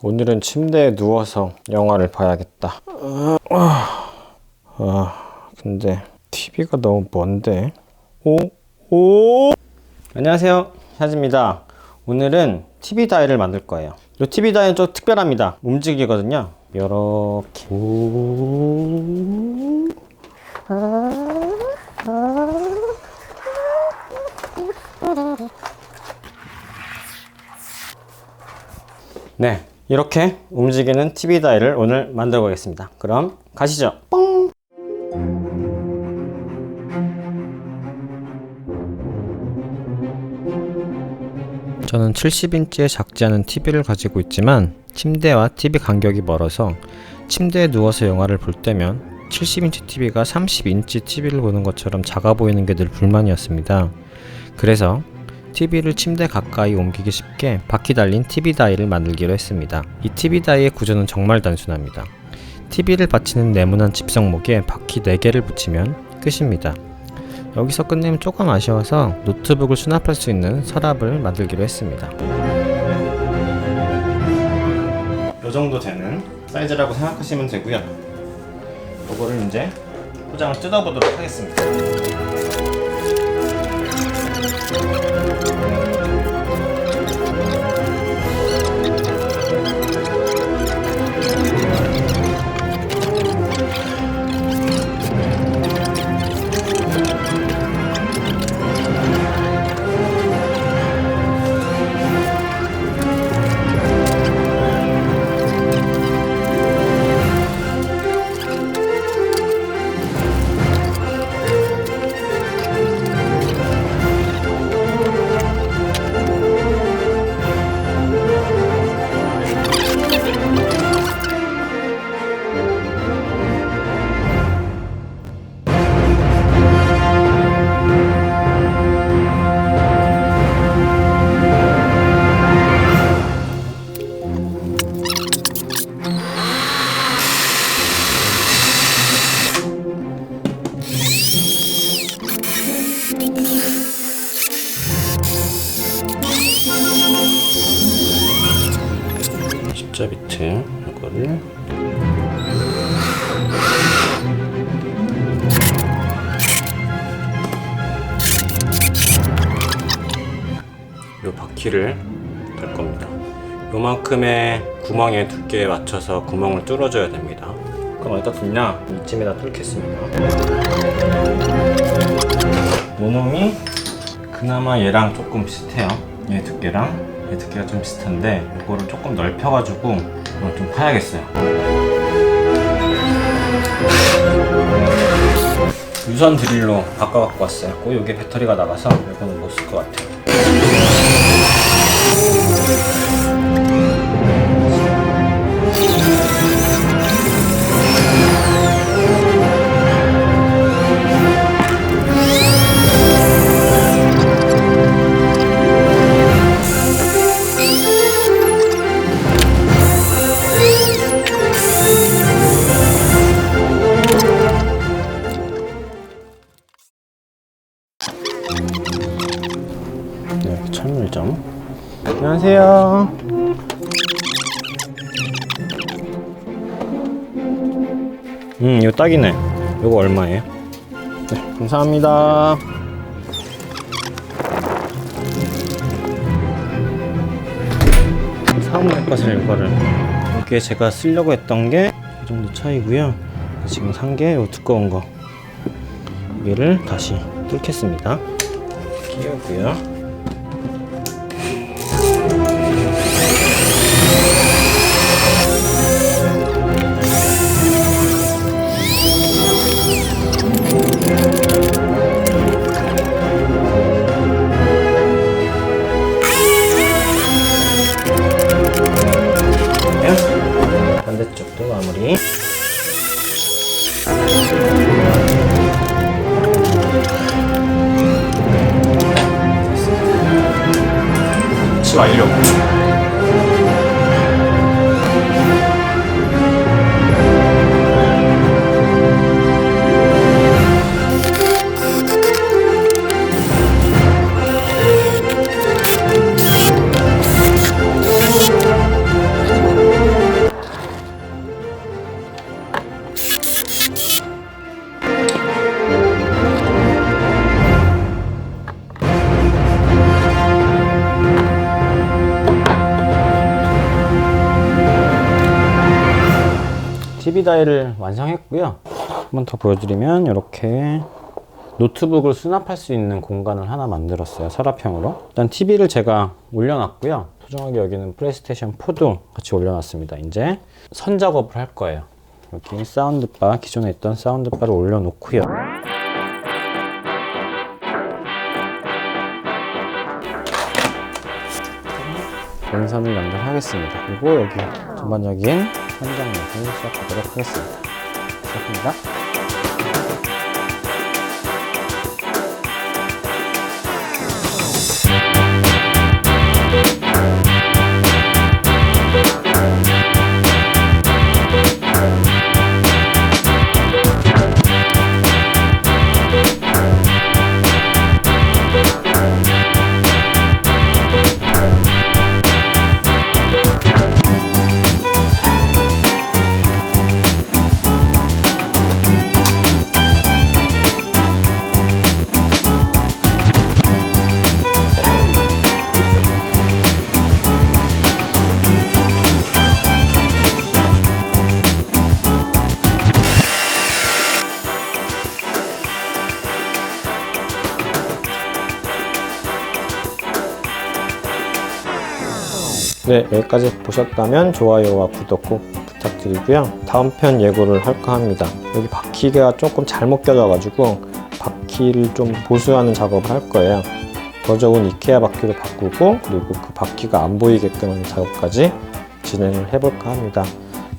오늘은 침대에 누워서 영화를 봐야겠다. 아, 아, 근데 TV가 너무 먼데. 오, 오. 안녕하세요, 샤즈입니다. 오늘은 TV 다이를 만들 거예요. 이 TV 다이는 좀 특별합니다. 움직이거든요. 이렇게. 오. 네, 이렇게 움직이는 TV 다이를 오늘 만들어 보겠습니다. 그럼 가시죠. 뻥! 저는 70인치의 작지 않은 TV를 가지고 있지만 침대와 TV 간격이 멀어서 침대에 누워서 영화를 볼 때면 70인치 TV가 30인치 TV를 보는 것처럼 작아 보이는 게 늘 불만이었습니다. 그래서 TV를 침대 가까이 옮기기 쉽게 바퀴 달린 TV 다이를 만들기로 했습니다. 이 TV 다이의 구조는 정말 단순합니다. TV를 받치는 네모난 집성목에 바퀴 4개를 붙이면 끝입니다. 여기서 끝내면 조금 아쉬워서 노트북을 수납할 수 있는 서랍을 만들기로 했습니다. 이 정도 되는 사이즈라고 생각하시면 되고요. 이거를 이제 포장을 뜯어보도록 하겠습니다. 십자 비트 이거를 요 바퀴를 달 겁니다. 요만큼의 구멍의 두께에 맞춰서 구멍을 뚫어줘야 됩니다. 그럼 어디다 뚫냐? 이쯤에다 뚫겠습니다. 요놈이 그나마 얘랑 조금 비슷해요. 얘 두께랑 얘 두께가 좀 비슷한데 이거를 조금 넓혀가지고 좀 파야겠어요. 유선 드릴로 바꿔 갖고 왔어요. 그 요게 배터리가 나가서 이거는 못 쓸 것 같아요. 네, 철물점. 안녕하세요. 음, 이거 딱이네. 이거 얼마예요? 네, 감사합니다. 낼 것을 이거를 여기에 제가 쓰려고 했던 게 이 정도 차이고요. 지금 산 게 이 두꺼운 거. 여기를 다시 뚫겠습니다. 끼우고요. 希望也有 12다이를 완성했고요. 한번 더 보여드리면 이렇게 노트북을 수납할 수 있는 공간을 하나 만들었어요 서랍형으로. 일단 TV를 제가 올려놨고요. 소중하게 여기는 플레이스테이션 4도 같이 올려놨습니다. 이제 선 작업을 할 거예요. 여기 사운드바 기존에 있던 사운드바를 올려놓고요. 원선을 연결하겠습니다. 그리고 여기 전반적인 현장 영상을 시작하도록 하겠습니다. 시작합니다. 네, 여기까지 보셨다면 좋아요와 구독 꼭 부탁드리고요. 다음 편 예고를 할까 합니다. 여기 바퀴가 조금 잘못 껴져가지고 바퀴를 좀 보수하는 작업을 할 거예요. 더 좋은 이케아 바퀴로 바꾸고 그리고 그 바퀴가 안 보이게끔 하는 작업까지 진행을 해볼까 합니다.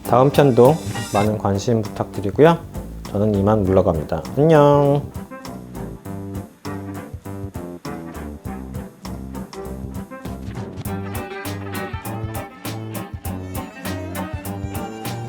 다음 편도 많은 관심 부탁드리고요. 저는 이만 물러갑니다. 안녕.